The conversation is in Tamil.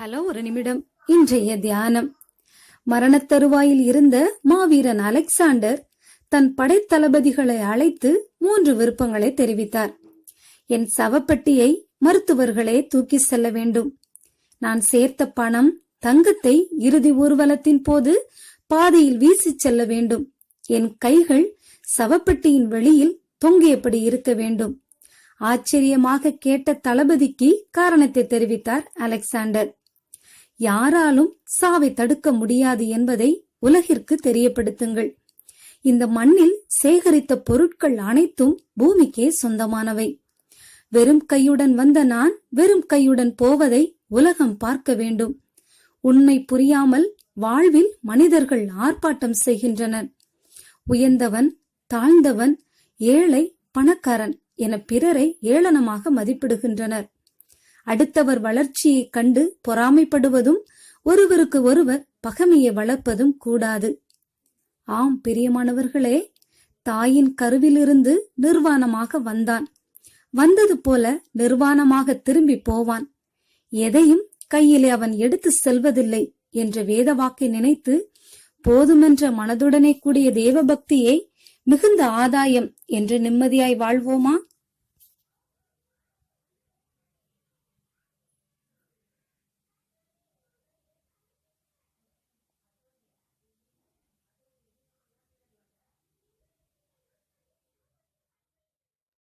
ஹலோ ஒரு நிமிடம். இன்றைய தியானம். மரணத்தருவாயில் இருந்த மாவீரன் அலெக்சாண்டர் தன் படைத்தளபதிகளை அழைத்து மூன்று விருப்பங்களை தெரிவித்தார். என் சவப்பெட்டியை மருத்துவர்களே தூக்கி செல்ல வேண்டும். நான் சேர்த்த பணம் தங்கத்தை இறுதி ஊர்வலத்தின் போது பாதையில் வீசிச் செல்ல வேண்டும். என் கைகள் சவப்பெட்டியின் வெளியில் தொங்கியபடி இருக்க வேண்டும். ஆச்சரியமாக கேட்ட தளபதிக்கு காரணத்தை தெரிவித்தார் அலெக்சாண்டர். யாராலும் சாவை தடுக்க முடியாது என்பதை உலகிற்கு தெரியப்படுத்துங்கள். இந்த மண்ணில் சேகரித்த பொருட்கள் அனைத்தும் பூமிக்கே சொந்தமானவை. வெறும் கையுடன் வந்த நான் வெறும் கையுடன் போவதை உலகம் பார்க்க வேண்டும். உண்மை புரியாமல் வாழ்வில் மனிதர்கள் ஆர்ப்பாட்டம் செய்கின்றனர். உயர்ந்தவன் தாழ்ந்தவன் ஏழை பணக்காரன் என பிறரை ஏளனமாக மதிப்பிடுகின்றனர். அடுத்தவர் வளர்ச்சியைக் கண்டு பொறாமைப்படுவதும் ஒருவருக்கு ஒருவர் பகைமையை வளர்ப்பதும் கூடாது. ஆம் பிரியமானவர்களே தாயின் கருவிலிருந்து நிர்வாணமாக வந்தான். வந்தது போல நிர்வாணமாக திரும்பி போவான். எதையும் கையிலே அவன் எடுத்து செல்வதில்லை என்ற வேத வாக்கை நினைத்து போதுமென்ற மனதுடனே கூடிய தேவபக்தியை மிகுந்த ஆதாயம் என்று நிம்மதியாய் வாழ்வோமா?